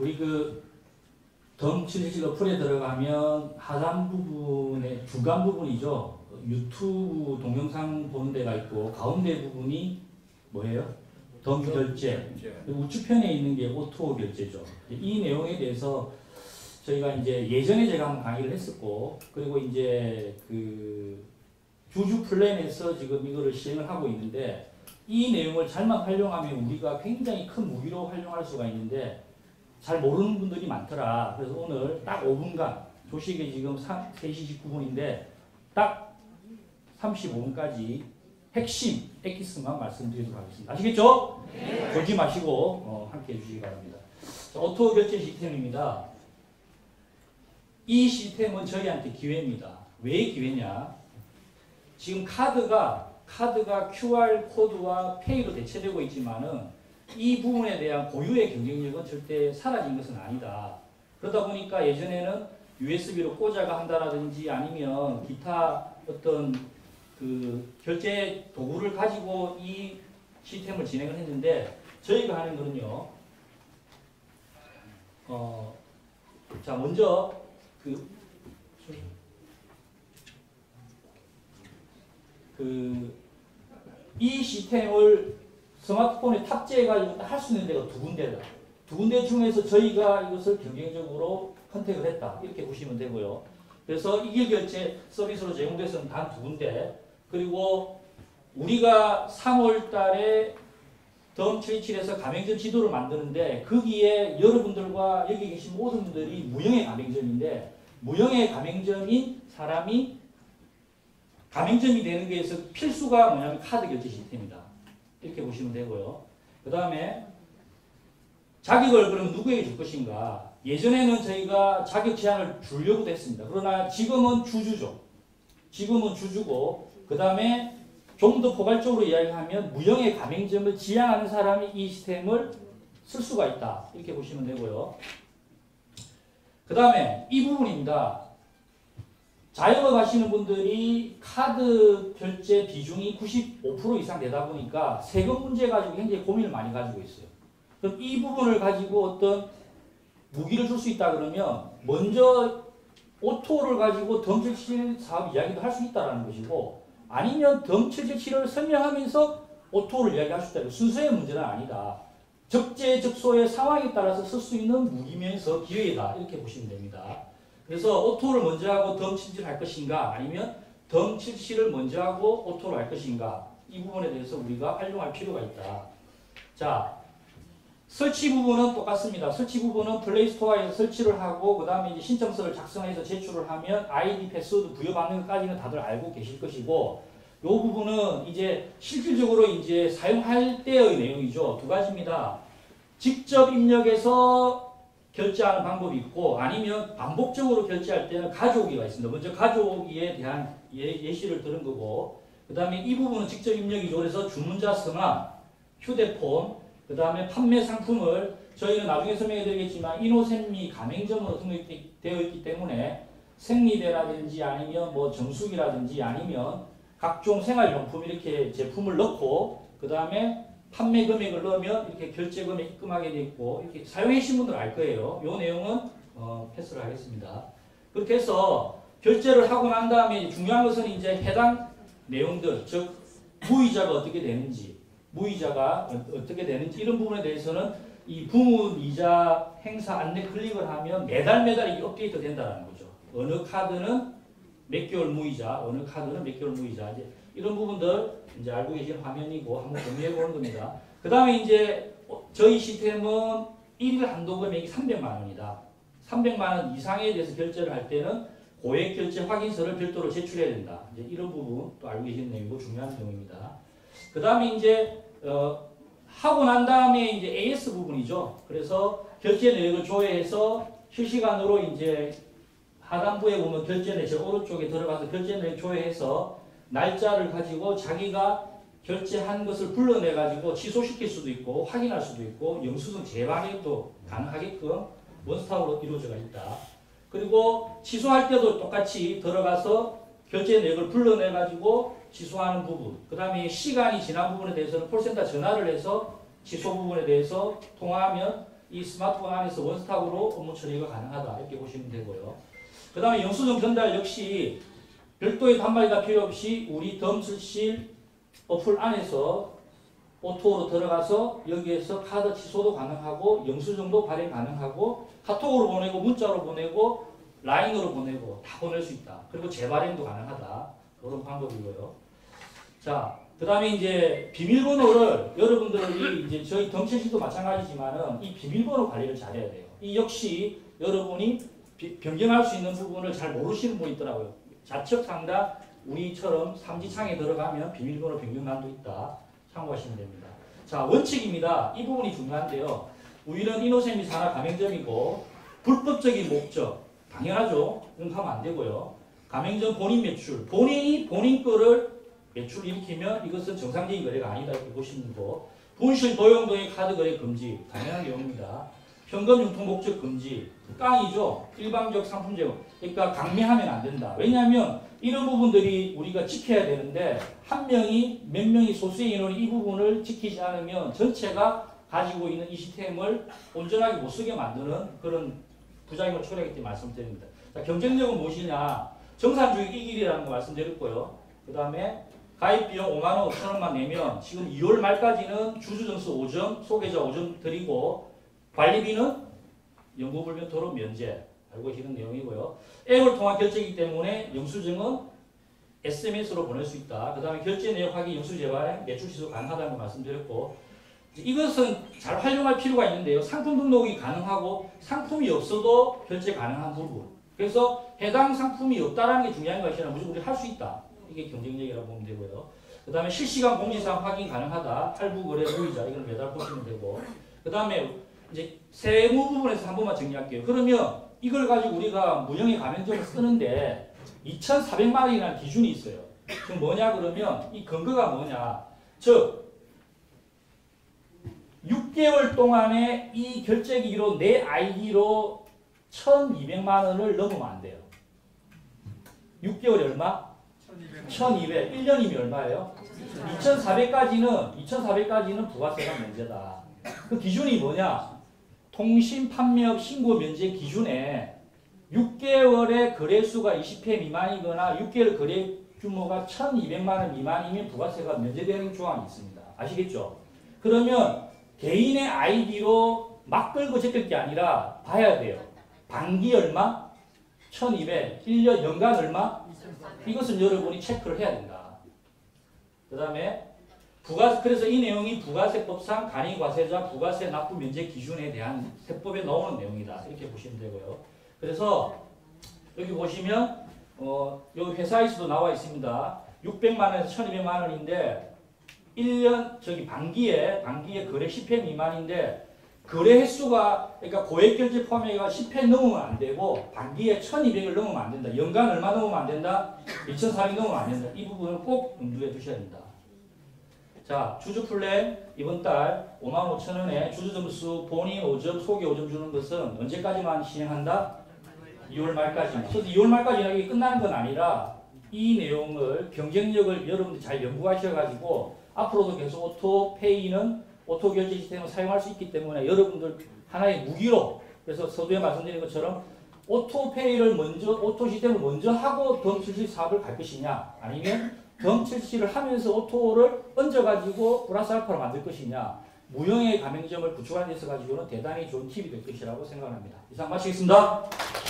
우리 그 덤77 어플에 들어가면 하단 부분에 중간 부분이죠. 유튜브 동영상 보는 데가 있고 가운데 부분이 뭐예요? 덤 결제. 그리고 우측편에 있는 게 오토 결제죠. 이 내용에 대해서 저희가 이제 예전에 제가 한번 강의를 했었고 그리고 이제 그 주주 플랜에서 지금 이거를 시행을 하고 있는데 이 내용을 잘만 활용하면 우리가 굉장히 큰 무기로 활용할 수가 있는데 잘 모르는 분들이 많더라. 그래서 오늘 딱 5분간 조식이 지금 3시 19분인데 딱 35분까지 핵심 엑기스만 말씀드리도록 하겠습니다. 아시겠죠? 네. 졸지 마시고 어, 함께 해주시기 바랍니다. 자, 오토 결제 시스템입니다. 이 시스템은 저희한테 기회입니다. 왜 기회냐? 지금 카드가 카드가 QR 코드와 페이로 대체되고 있지만은 이 부분에 대한 고유의 경쟁력은 절대 사라진 것은 아니다. 그러다 보니까 예전에는 USB로 꽂아가 한다라든지 아니면 기타 어떤 그 결제 도구를 가지고 이 시스템을 진행을 했는데 저희가 하는 거는요. 어, 자 먼저 그, 그, 이 시스템을 스마트폰에 탑재해가지고 할 수 있는 데가 두 군데다. 두 군데 중에서 저희가 이것을 경쟁적으로 컨택을 했다. 이렇게 보시면 되고요. 그래서 이길 결제 서비스로 제공돼서는 단 두 군데. 그리고 우리가 3월 달에 덤77에서 가맹점 지도를 만드는데 거기에 여러분들과 여기 계신 모든 분들이 무형의 가맹점인데 무형의 가맹점인 사람이 가맹점이 되는 게에서 필수가 뭐냐면 카드 결제 시스템이다. 이렇게 보시면 되고요. 그 다음에 자격을 그럼 누구에게 줄 것인가? 예전에는 저희가 자격 제한을 주려고도 했습니다. 그러나 지금은 주주죠. 지금은 주주고 그 다음에 좀 더 포괄적으로 이야기하면 무형의 가맹점을 지향하는 사람이 이 시스템을 쓸 수가 있다. 이렇게 보시면 되고요. 그 다음에 이 부분입니다. 자영업 하시는 분들이 카드 결제 비중이 95% 이상 되다 보니까 세금 문제 가지고 굉장히 고민을 많이 가지고 있어요. 그럼 이 부분을 가지고 어떤 무기를 줄 수 있다 그러면 먼저 오토를 가지고 덤칠칠 사업 이야기도 할 수 있다는 것이고 아니면 덤칠칠을 설명하면서 오토를 이야기할 수 있다. 순서의 문제는 아니다. 적재적소의 상황에 따라서 쓸 수 있는 무기면서 기회이다. 이렇게 보시면 됩니다. 그래서 오토를 먼저 하고 덤칠칠 할 것인가 아니면 덤칠칠을 먼저 하고 오토를 할 것인가 이 부분에 대해서 우리가 활용할 필요가 있다. 자, 설치 부분은 똑같습니다. 설치 부분은 플레이스토어에서 설치를 하고 그 다음에 이제 신청서를 작성해서 제출을 하면 아이디 패스워드 부여받는 것까지는 다들 알고 계실 것이고 이 부분은 이제 실질적으로 이제 사용할 때의 내용이죠. 두 가지입니다. 직접 입력해서 결제하는 방법이 있고 아니면 반복적으로 결제할 때는 가져오기가 있습니다. 먼저 가져오기에 대한 예, 시를 들은 거고 그 다음에 이 부분은 직접 입력이죠. 그래서 주문자 성함, 휴대폰, 그 다음에 판매 상품을 저희는 나중에 설명해 드리겠지만 이노생미 가맹점으로 등록되어 있기 때문에 생리대라든지 아니면 뭐 정수기라든지 아니면 각종 생활용품 이렇게 제품을 넣고 그 다음에 판매 금액을 넣으면 이렇게 결제 금액 입금하게 돼 있고 이렇게 사용하신 분들 알 거예요. 이 내용은 어, 패스를 하겠습니다. 그렇게 해서 결제를 하고 난 다음에 중요한 것은 이제 해당 내용들 즉 무이자가 어떻게 되는지 무이자가 어떻게 되는지 이런 부분에 대해서는 이 부문 이자 행사 안내 클릭을 하면 매달 매달 이게 업데이트 된다는 거죠. 어느 카드는 몇 개월 무이자, 어느 카드는 몇 개월 무이자. 이제 이런 부분들 이제 알고 계신 화면이고 한번 공유해 보는 겁니다. 그 다음에 이제 저희 시스템은 1일 한도 금액이 300만 원이다. 300만 원 이상에 대해서 결제를 할 때는 고액 결제 확인서를 별도로 제출해야 된다. 이제 이런 부분 또 알고 계신 내용이고 중요한 내용입니다. 그 다음에 이제 어, 하고 난 다음에 이제 AS 부분이죠. 그래서 결제 내역을 조회해서 실시간으로 이제 하단부에 보면 결제 내역 오른쪽에 들어가서 결제 내역 조회해서 날짜를 가지고 자기가 결제한 것을 불러내 가지고 취소시킬 수도 있고 확인할 수도 있고 영수증 재발행도 가능하게끔 원스톱으로 이루어져 있다. 그리고 취소할 때도 똑같이 들어가서 결제 내역을 불러내 가지고 취소하는 부분 그 다음에 시간이 지난 부분에 대해서는 콜센터 전화를 해서 취소 부분에 대해서 통화하면 이 스마트폰 안에서 원스톱으로 업무 처리가 가능하다 이렇게 보시면 되고요. 그 다음에 영수증 전달 역시 별도의 단말기가 필요 없이 우리 덤슬실 어플 안에서 오토로 들어가서 여기에서 카드 취소도 가능하고 영수증도 발행 가능하고 카톡으로 보내고 문자로 보내고 라인으로 보내고 다 보낼 수 있다. 그리고 재발행도 가능하다. 그런 방법이고요. 자, 그 다음에 이제 비밀번호를 여러분들이 이제 저희 덤체시도 마찬가지지만은 이 비밀번호 관리를 잘해야 돼요. 이 역시 여러분이 비- 변경할 수 있는 부분을 잘 모르시는 분이 있더라고요. 좌측 상단 우리처럼 삼지창에 들어가면 비밀번호 변경란도 있다. 참고하시면 됩니다. 자, 원칙입니다. 이 부분이 중요한데요. 우리는 이노세미 산하 가맹점이고 불법적인 목적 당연하죠. 이런 거 하면 안 되고요. 가맹점 본인 매출 본인이 본인 거를 매출 일으키면 이것은 정상적인 거래가 아니다 이렇게 보시면 되고 분실 도용 등의 카드 거래 금지 당연한 내용입니다. 현금 융통 목적 금지 깡이죠. 일방적 상품 제공 그러니까 강매하면 안 된다. 왜냐하면 이런 부분들이 우리가 지켜야 되는데 한 명이 몇 명이 소수의 인원이 이 부분을 지키지 않으면 전체가 가지고 있는 이 시스템을 온전하게 못 쓰게 만드는 그런 부작용을 초래하기 때문에 말씀드립니다. 자, 경쟁력은 무엇이냐? 정산주의 이 길이라는 거 말씀드렸고요. 그 다음에 가입 비용 5만 원, 5천 원만 내면 지금 2월 말까지는 주주증수 5점, 소개자 5점 드리고 관리비는 영구불변토로 면제 알고 계시는 내용이고요. 앱을 통한 결제이기 때문에 영수증은 SMS로 보낼 수 있다. 그 다음에 결제 내역 확인, 영수 재발행, 매출 취소 가능하다는 걸 말씀드렸고 이것은 잘 활용할 필요가 있는데요. 상품 등록이 가능하고 상품이 없어도 결제 가능한 부분. 그래서 해당 상품이 없다라는 게 중요한 것이 아니라 무조건 우리 할 수 있다. 이게 경쟁력이라고 보면 되고요. 그 다음에 실시간 공지사항 확인 가능하다. 할부 거래 무이자 이걸 매달 보시면 되고. 그 다음에 이제 세무 부분에서 한 번만 정리할게요. 그러면 이걸 가지고 우리가 무형의 가맹점을 쓰는데 2,400만 원이라는 기준이 있어요. 지금 뭐냐 그러면 이 근거가 뭐냐. 즉 6개월 동안에 이 결제기로 내 아이디로 1,200만 원을 넘으면 안 돼요. 6개월이 얼마? 1,200. 1년이면 얼마예요? 2,400까지는 2,400까지는 부가세가 면제다. 그 기준이 뭐냐? 통신 판매업 신고 면제 기준에 6개월의 거래수가 20회 미만이거나 6개월 거래 규모가 1,200만 원 미만이면 부가세가 면제되는 조항이 있습니다. 아시겠죠? 그러면 개인의 아이디로 막 끌고 제낄 게 아니라 봐야 돼요. 반기 얼마? 1200. 1년 연간 얼마? 이것은 여러분이 체크를 해야 된다. 그 다음에 부가 그래서 이 내용이 부가세법상 간이과세자 부가세 납부 면제 기준에 대한 세법에 나오는 내용이다. 이렇게 보시면 되고요. 그래서 여기 보시면 어, 여기 회사에서도 나와 있습니다. 600만 원에서 1200만 원인데 1년 저기 반기에 반기에 거래 10회 미만인데 거래 횟수가 그러니까 고액 결제 포함해가 10회 넘으면 안 되고 반기에 1200을 넘으면 안 된다. 연간 얼마 넘으면 안 된다? 2400 넘으면 안 된다. 이 부분은 꼭 염두에 두셔야 된다. 자, 주주 플랜 이번 달 5만 5천 원에 주주 점수 본인 5점, 소개 5점 주는 것은 언제까지만 시행한다? 2월 말까지. 그래서 2월 말까지 이게 끝나는 건 아니라 이 내용을 경쟁력을 여러분들 잘 연구하셔가지고 앞으로도 계속 오토 페이는 오토 결제 시스템을 사용할 수 있기 때문에 여러분들 하나의 무기로 그래서 서두에 말씀드린 것처럼 오토 페이를 먼저 오토 시스템을 먼저 하고 덤70 사업을 갈 것이냐 아니면 덤70을 하면서 오토를 얹어가지고 플러스 알파로 만들 것이냐 무형의 가맹점을 구축하는 데서 가지고는 대단히 좋은 팁이 될 것이라고 생각합니다. 이상 마치겠습니다.